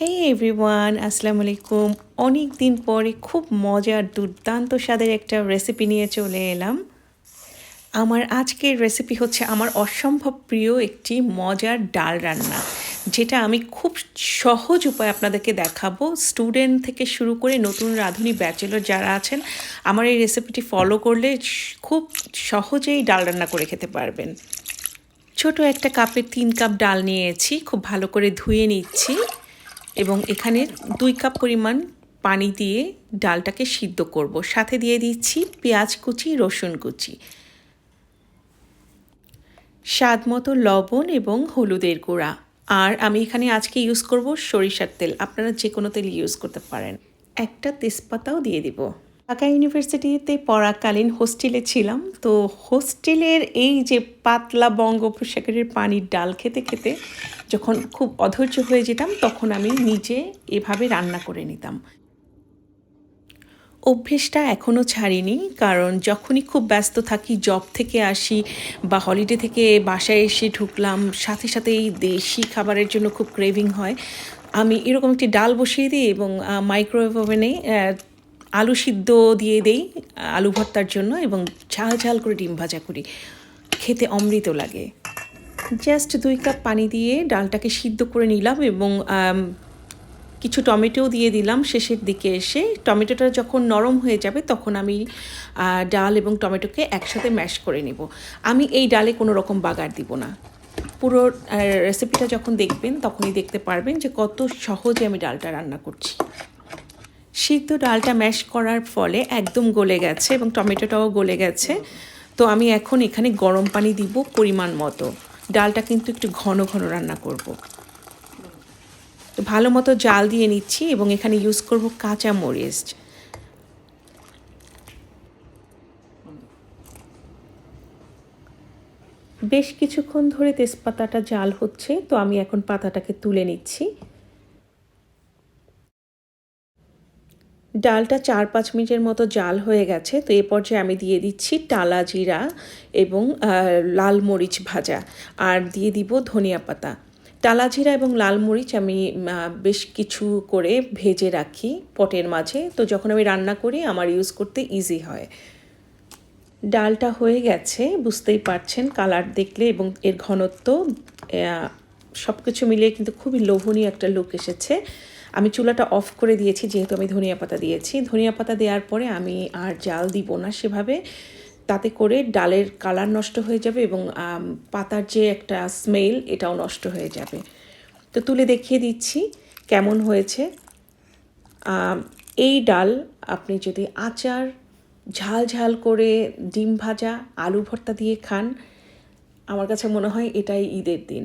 হে everyone আসসালামু আলাইকুম অনেক দিন পরে খুব মজার, দুর্দান্ত স্বাদের একটা রেসিপি নিয়ে চলে এলাম। আমার আজকের রেসিপি হচ্ছে আমার অসম্ভব প্রিয় একটি মজার ডাল রান্না, যেটা আমি খুব সহজ উপায় আপনাদেরকে দেখাবো। স্টুডেন্ট থেকে শুরু করে নতুন রাঁধুনি ব্যাচেলর যারা আছেন, আমার এই রেসিপিটি ফলো করলে খুব সহজেই ডাল রান্না করে খেতে পারবেন। ছোট একটা কাপে তিন কাপ ডাল নিয়েছি, খুব ভালো করে ধুয়ে নিচ্ছি। এবং এখানে দুই কাপ পরিমাণ পানি দিয়ে ডালটাকে সিদ্ধ করব। সাথে দিয়ে দিচ্ছি পেঁয়াজ কুচি, রসুন কুচি। স্বাদ মতো লবণ এবং হলুদের গুঁড়া। আর আমি এখানে আজকে ইউজ করব সরিষার তেল। আপনারা যে কোনো তেল ইউজ করতে পারেন। একটা তেজপাতাও দিয়ে দিব। ঢাকা ইউনিভার্সিটিতে পড়াকালীন হোস্টেলে ছিলাম। তো হোস্টেলের এই যে পাতলা বঙ্গোপসাগরের পানির ডাল খেতে খেতে যখন খুব অধৈর্য হয়ে যেতাম, তখন আমি নিজে এভাবে রান্না করে নিতাম। অভ্যেসটা এখনও ছাড়িনি, কারণ যখনই খুব ব্যস্ত থাকি, জব থেকে আসি বা হলিডে থেকে বাসায় এসে ঢুকলাম, সাথে সাথে এই দেশি খাবারের জন্য খুব ক্রেভিং হয়। আমি এরকম একটি ডাল বসিয়ে দিই এবং মাইক্রোওয়েভ ওভেনে আলু সিদ্ধ দিয়ে দেই, আলু ভর্তার জন্য এবং ঝাল ঝাল করে ডিম ভাজা করি। খেতে অমৃত লাগে। জাস্ট দুই কাপ পানি দিয়ে ডালটাকে সিদ্ধ করে নিলাম এবং কিছু টমেটোও দিয়ে দিলাম শেষের দিকে এসে। টমেটোটা যখন নরম হয়ে যাবে তখন আমি ডাল এবং টমেটোকে একসাথে ম্যাশ করে নেব। আমি এই ডালে কোনো রকম বাগার দিব না। পুরো রেসিপিটা যখন দেখবেন তখনই দেখতে পারবেন যে কত সহজে আমি ডালটা রান্না করছি। সিদ্ধ ডালটা ম্যাশ করার ফলে একদম গলে গেছে এবং টমেটোটাও গলে গেছে। তো আমি এখন এখানে গরম পানি দিব পরিমাণ মতো। ডালটা কিন্তু একটু ঘন ঘন রান্না করব। তো ভালো মতো জাল দিয়ে নিচ্ছি এবং এখানে ইউজ করব কাঁচা মরিচ। বেশ কিছুক্ষণ ধরে তেজপাতাটা জাল হচ্ছে, তো আমি এখন পাতাটাকে তুলে নিচ্ছি। ডালটা চার পাঁচ মিনিটের মতো জাল হয়ে গেছে, তো এ পর্যায়ে আমি দিয়ে দিচ্ছি টালা জিরা এবং লাল মরিচ ভাজা আর দিয়ে দিব ধনিয়া পাতা। টালা জিরা এবং লাল মরিচ আমি বেশ কিছু করে ভেজে রাখি পটের মাঝে, তো যখন আমি রান্না করি আমার ইউজ করতে ইজি হয়। ডালটা হয়ে গেছে, বুঝতেই পারছেন কালার দেখলে এবং এর ঘনত্ব সব কিছু মিলিয়ে কিন্তু খুবই লোভনীয় একটা লুক এসেছে। আমি চুলাটা অফ করে দিয়েছি, যেহেতু আমি ধনিয়া পাতা দিয়েছি। ধনিয়া পাতা দেওয়ার পরে আমি আর জাল দিব না সেভাবে। তাতে করে ডালের কালার নষ্ট হয়ে যাবে এবং পাতার যে একটা স্মেল এটাও নষ্ট হয়ে যাবে। তো তুলে দেখিয়ে দিচ্ছি কেমন হয়েছে। এই ডাল আপনি যদি আচার, ঝাল ঝাল করে ডিম ভাজা, আলু ভর্তা দিয়ে খান, আমার কাছে মনে হয় এটাই ঈদের দিন।